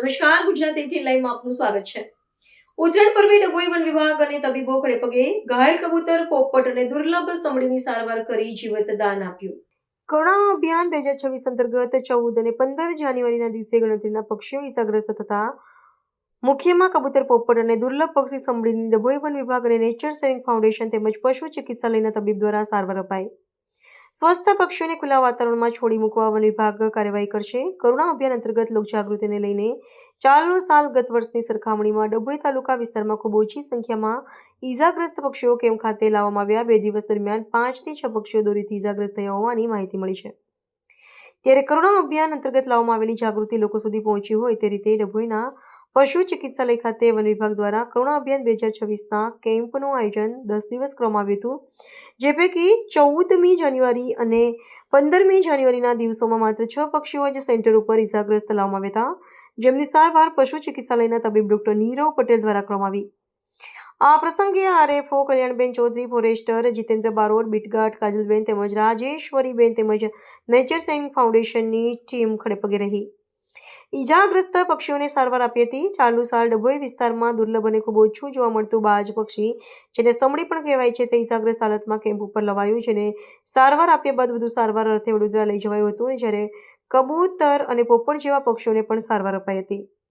Gujarat eighteen આપનું સ્વાગત છે. ઉત્તરાયણ પર્વે ડભોઈ વન વિભાગ અને તબીબો ખડે પગે ઘાયલ કબૂતર, પોપટ અને દુર્લભ સમડીની સારવાર કરી જીવત દાન આપ્યું. કરુણા અભિયાન બે હજાર છવ્વીસ અંતર્ગત ચૌદ અને પંદર જાન્યુઆરીના દિવસે ગણતરીના પક્ષીઓ ઈજાગ્રસ્ત થતા મુખ્યમાં કબૂતર, પોપટ અને દુર્લભ પક્ષી સમડીની ડભોઈ વન વિભાગ અને નેચર સેવિંગ ફાઉન્ડેશન તેમજ પશુ ચિકિત્સાલયના તબીબ દ્વારા સારવાર અપાઈ. સ્વસ્થ પક્ષીઓને ખુલ્લા વાતાવરણમાં છોડી મૂકવા વન વિભાગ કાર્યવાહી કરશે. કરુણા અભિયાન અંતર્ગત લોકજાગૃતિને લઈને ચાલુ સાલ ગત વર્ષની સરખામણીમાં ડભોઈ તાલુકા વિસ્તારમાં ખૂબ ઓછી સંખ્યામાં ઈજાગ્રસ્ત પક્ષીઓ કેમ્પ ખાતે લાવવામાં આવ્યા? બે દિવસ દરમિયાન પાંચથી છ પક્ષીઓ દોરીથી ઈજાગ્રસ્ત થયા હોવાની માહિતી મળી છે. ત્યારે કરુણા અભિયાન અંતર્ગત લાવવામાં આવેલી જાગૃતિ લોકો સુધી પહોંચી હોય તે રીતે ડભોઈના પશુ ચિકિત્સાલય ખાતે વન વિભાગ દ્વારા કરુણા અભિયાન બે હજાર છવ્વીસના કેમ્પનું આયોજન દસ દિવસ કરવામાં આવ્યું હતું, જે પૈકી ચૌદમી જાન્યુઆરી અને પંદરમી જાન્યુઆરીના દિવસોમાં માત્ર છ પક્ષીઓ જ સેન્ટર ઉપર ઇજાગ્રસ્ત લાવવામાં આવ્યા હતા, જેમની સારવાર પશુ ચિકિત્સાલયના તબીબ ડોક્ટર નીરવ પટેલ દ્વારા કરવામાં આવી. આ પ્રસંગે RFO Kalyanben Chaudhari, forester Jitendra Barot beat guard Kajalben તેમજ રાજેશ્વરીબેન તેમજ નેચર સેવિંગ ફાઉન્ડેશનની ટીમ ખડેપગે રહી. ઈજાગ્રસ્ત પક્ષીઓને સારવાર આપી હતી. ચાલુ સાલ ડભોઈ વિસ્તારમાં દુર્લભ અને ખૂબ ઓછું જોવા મળતું બાજ પક્ષી, જેને સમડી પણ કહેવાય છે, તે ઈજાગ્રસ્ત હાલતમાં કેમ્પ ઉપર લવાયું, જેને સારવાર આપ્યા બાદ વધુ સારવાર અર્થે વડોદરા લઈ જવાયું હતું અને જ્યારે કબૂતર અને પોપટ જેવા પક્ષીઓને પણ સારવાર અપાઈ હતી.